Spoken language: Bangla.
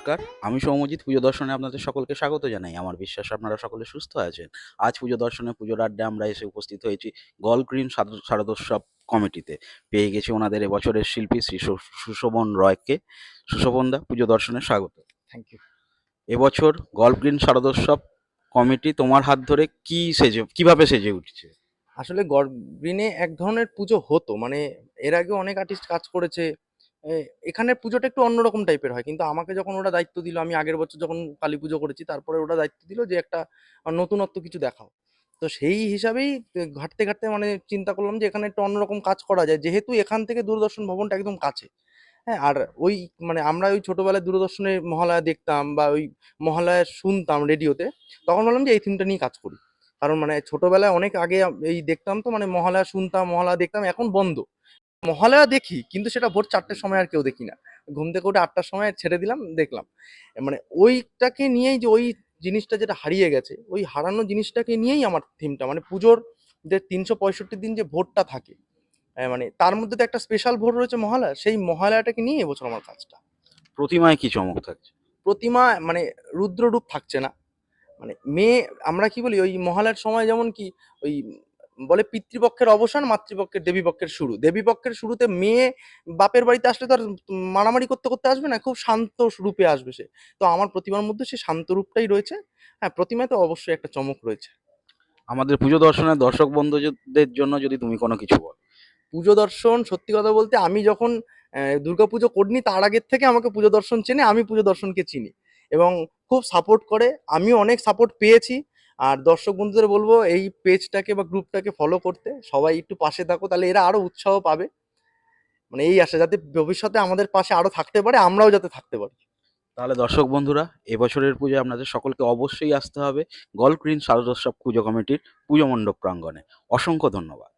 নমস্কার। আমি সৌমজিৎ পুজো দর্শনে আপনাদের সকলকে স্বাগত জানাই। আমার বিশ্বাস আপনারা সকলে সুস্থ আছেন। আজ পুজো দর্শনে পুজোর আড্ডে আমরা এসে উপস্থিত হয়েছি গল গ্রিন শারদোৎসব কমিটিতে। পেয়ে গেছি ওনাদের এবছরের শিল্পী শ্রী সুশোভন রয়কে। সুশোভন দা পুজো দর্শনে স্বাগত। থ্যাংক ইউ এবছর গল্ফ গ্রিন শারদোৎসব কমিটি তোমার হাত ধরে কি সেজে কীভাবে সেজে উঠছে? আসলে গডগ্রিনে এক ধরনের পুজো হতো। মানে এর আগে অনেক আর্টিস্ট কাজ করেছে। এখানের পুজোটা একটু অন্যরকম টাইপের হয়। কিন্তু আমাকে যখন ওরা দায়িত্ব দিল, আমি আগের বছর যখন কালী পুজো করেছি, তারপরে ওরা দায়িত্ব দিল যে একটা নতুনত্ব কিছু দেখাও। তো সেই হিসাবেই ঘাটতে ঘাটতে মানে চিন্তা করলাম যে এখানে একটু অন্যরকম কাজ করা যায়। যেহেতু এখান থেকে দূরদর্শন ভবনটা একদম কাছে হ্যাঁ? আর ওই মানে আমরা ওই ছোটোবেলায় দূরদর্শনের মহালয়া দেখতাম বা ওই মহালয়া শুনতাম রেডিওতে, তখন বললাম যে এই থিমটা নিয়ে কাজ করি। কারণ মানে ছোটোবেলায় অনেক আগে এই দেখতাম তো মানে মহালয়া শুনতাম, মহালয়া দেখতাম, এখন বন্ধ। মহালয়া দেখি কিন্তু সেটা ভোর চারটের সময় আর কেউ দেখি না। ঘুম থেকে উঠে আটটার সময় ছেড়ে দিলাম দেখলাম। মানে ওইটাকে নিয়েই যে ওই জিনিসটা যেটা হারিয়ে গেছে ওই হারানো জিনিসটাকে নিয়েই আমার থিমটা মানে পুজোর যে তিনশো পঁয়ষট্টি দিন যে ভোরটা থাকে মানে তার মধ্যে তো একটা স্পেশাল ভোর রয়েছে মহালয়া সেই মহালয়াটাকে নিয়ে এবছর আমার কাজটা। প্রতিমায় কি চমক থাকছে? প্রতিমা মানে রুদ্ররূপ থাকছে না। মানে মেয়ে আমরা কি বলি ওই মহালয়ার সময় যেমন কি ওই বলে পিতৃপক্ষের অবসান মাতৃপক্ষের দেবীপক্ষের শুরু। দেবীপক্ষের শুরুতে মেয়ে বাপের বাড়িতে আসলে তো আর মারামারি করতে করতে আসবে না খুব শান্ত রূপে আসবে সে। তো আমার প্রতিমার মধ্যে সে শান্ত রূপটাই রয়েছে। হ্যাঁ প্রতিমায় তো অবশ্যই একটা চমক রয়েছে। আমাদের পুজো দর্শনের দর্শক বন্ধুদের জন্য যদি তুমি কোনো কিছু বল। পুজো দর্শন সত্যি কথা বলতে আমি যখন দুর্গা পুজো করিনি তার আগের থেকে আমাকে পুজো দর্শন চেনে আমি পুজো দর্শনকে চিনি। এবং খুব সাপোর্ট করে আমিও অনেক সাপোর্ট পেয়েছি। আর দর্শক বন্ধুদের বলব, এই পেজটাকে বা গ্রুপটাকে ফলো করতে। সবাই একটু পাশে থাকো, তাহলে এরা আরও উৎসাহ পাবে। মানে এই আশা, যাতে ভবিষ্যতে আমাদের পাশে আরও থাকতে পারে, আমরাও যাতে থাকতে পারি। তাহলে দর্শক বন্ধুরা, এবছরের পুজোয় আপনাদের সকলকে অবশ্যই আসতে হবে। গল্প গ্রিন শারদোৎসব পুজো কমিটির পুজো মণ্ডপ প্রাঙ্গণে। অসংখ্য ধন্যবাদ।